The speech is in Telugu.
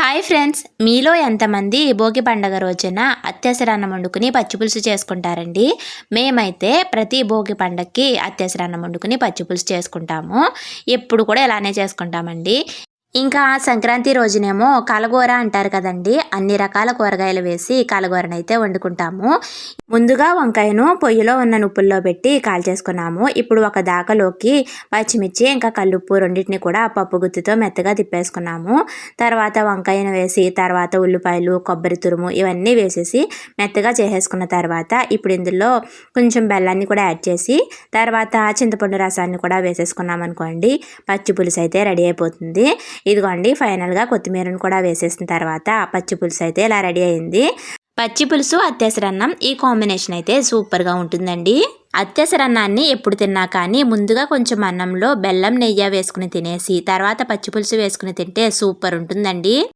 హాయ్ ఫ్రెండ్స్ మీలో ఎంతమంది భోగి పండగ రోజున అత్యవసరాన్నం వండుకుని పచ్చిపులుసు చేసుకుంటారండి? మేమైతే ప్రతి భోగి పండగకి అత్యవసరాన్నం వండుకుని పచ్చిపులుసు చేసుకుంటాము. ఎప్పుడు కూడా ఇలానే చేసుకుంటామండి. ఇంకా సంక్రాంతి రోజునేమో కలగూర అంటారు కదండి. అన్ని రకాల కూరగాయలు వేసి కలగూరనైతే వండుకుంటాము. ముందుగా వంకాయను పొయ్యిలో ఉన్న నుప్పుల్లో పెట్టి కాల్చేసుకున్నాము ఇప్పుడు ఒక దాకలోకి పచ్చిమిర్చి ఇంకా కల్లుప్పు రెండింటిని కూడా పప్పు గుత్తితో మెత్తగా తిప్పేసుకున్నాము. తర్వాత వంకాయను వేసి తర్వాత ఉల్లిపాయలు కొబ్బరి తురుము ఇవన్నీ వేసేసి మెత్తగా చేసేసుకున్న తర్వాత ఇప్పుడు ఇందులో కొంచెం బెల్లాన్ని కూడా యాడ్ చేసి తర్వాత చింతపండు రసాన్ని కూడా వేసేసుకున్నాం అనుకోండి పచ్చి పులుసు అయితే రెడీ అయిపోతుంది. ఇదిగోండి ఫైనల్గా కొత్తిమీరను కూడా వేసేసిన తర్వాత పచ్చి పులుసు అయితే ఇలా రెడీ అయింది. పచ్చి పులుసు అత్యవసరన్నం ఈ కాంబినేషన్ అయితే సూపర్గా ఉంటుందండి. అత్యసరన్నాన్ని ఎప్పుడు తిన్నా కానీ ముందుగా కొంచెం అన్నంలో బెల్లం నెయ్యి వేసుకుని తినేసి తర్వాత పచ్చి పులుసు వేసుకుని తింటే సూపర్ ఉంటుందండి.